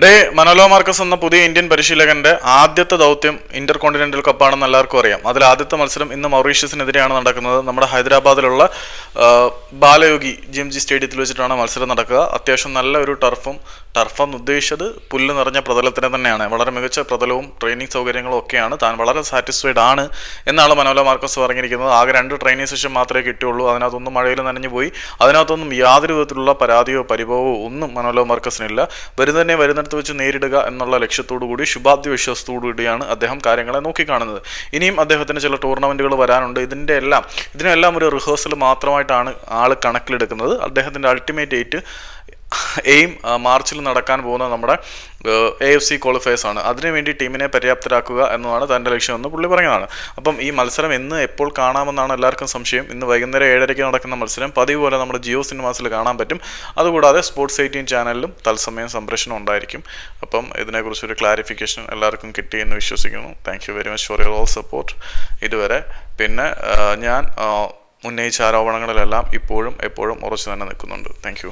Day Manolo Marcus എന്ന പുതിയ Indian പരിശീലകന്റെ ആദ്യത്തെ ദൗത്യം ഇന്റർ കോണ്ടിനെന്റൽ കപ്പാണെന്ന് എല്ലാവർക്കും അറിയാം. അതിൽ ആദ്യത്തെ മത്സരം ഇന്ന് മൗറീഷ്യസിനെതിരെയാണ് നടക്കുന്നത്. നമ്മുടെ ഹൈദരാബാദിലുള്ള ബാലയോഗി ജി എം ജി സ്റ്റേഡിയത്തിൽ വെച്ചിട്ടാണ് മത്സരം നടക്കുക. അത്യാവശ്യം നല്ല ഒരു ടർഫും ടർഫെന്ന് ഉദ്ദേശിച്ചത് പുല്ല് നിറഞ്ഞ പ്രതലത്തിന് തന്നെയാണ്. വളരെ മികച്ച പ്രതലവും ട്രെയിനിങ് സൗകര്യങ്ങളും ഒക്കെയാണ്. താൻ വളരെ സാറ്റിസ്ഫൈഡ് ആണ് എന്നാണ് മനോലോ മാർക്കസ് പറഞ്ഞിരിക്കുന്നത്. ആകെ രണ്ട് ട്രെയിനിങ് സെഷൻ മാത്രമേ കിട്ടിയുള്ളൂ. അതിനകത്തൊന്നും മഴയിൽ നനഞ്ഞു പോയി. അതിനകത്തൊന്നും യാതൊരു വിധത്തിലുള്ള പരാതിയോ പരിഭവമോ ഒന്നും മനോലോ മാർക്കസിനില്ല. വരുന്നതിനെ വരുന്നിടത്ത് വെച്ച് നേരിടുക എന്നുള്ള ലക്ഷ്യത്തോടു കൂടി ശുഭാപ്തി വിശ്വാസത്തോടു കൂടിയാണ് അദ്ദേഹം കാര്യങ്ങളെ നോക്കിക്കാണുന്നത്. ഇനിയും അദ്ദേഹത്തിന് ചില ടൂർണമെന്റുകൾ വരാനുണ്ട്. ഇതിന്റെ എല്ലാം ഇതിനെല്ലാം ഒരു റിഹേഴ്സൽ മാത്രമായിട്ടാണ് ആൾ കണക്കിലെടുക്കുന്നത്. അദ്ദേഹത്തിന്റെ അൾട്ടിമേറ്റ് എയ്റ്റ് എയിം മാർച്ചിൽ നടക്കാൻ പോകുന്ന നമ്മുടെ എ എഫ് സി ക്വാളിഫയേഴ്സ് ആണ്. അതിനുവേണ്ടി ടീമിനെ പര്യാപ്തരാക്കുക എന്നതാണ് തന്റെ ലക്ഷ്യമെന്ന് പുള്ളി പറഞ്ഞതാണ്. അപ്പം ഈ മത്സരം എന്ന് എപ്പോൾ കാണാമെന്നാണ് എല്ലാവർക്കും സംശയം. ഇന്ന് വൈകുന്നേരം ഏഴരയ്ക്ക് നടക്കുന്ന മത്സരം പതിവ് പോലെ നമ്മുടെ ജിയോ സിനിമാസിൽ കാണാൻ പറ്റും. അതുകൂടാതെ സ്പോർട്സ് എയ്റ്റീൻ ചാനലിലും തത്സമയം സംപ്രേഷണം ഉണ്ടായിരിക്കും. അപ്പം ഇതിനെക്കുറിച്ചൊരു ക്ലാരിഫിക്കേഷൻ എല്ലാവർക്കും കിട്ടിയെന്ന് വിശ്വസിക്കുന്നു. Thank you very much for your all support ഇതുവരെ പിന്നെ ഞാൻ ഉന്നയിച്ച ആരോപണങ്ങളിലെല്ലാം ഇപ്പോഴും എപ്പോഴും ഉറച്ചു തന്നെ നിൽക്കുന്നുണ്ട് താങ്ക്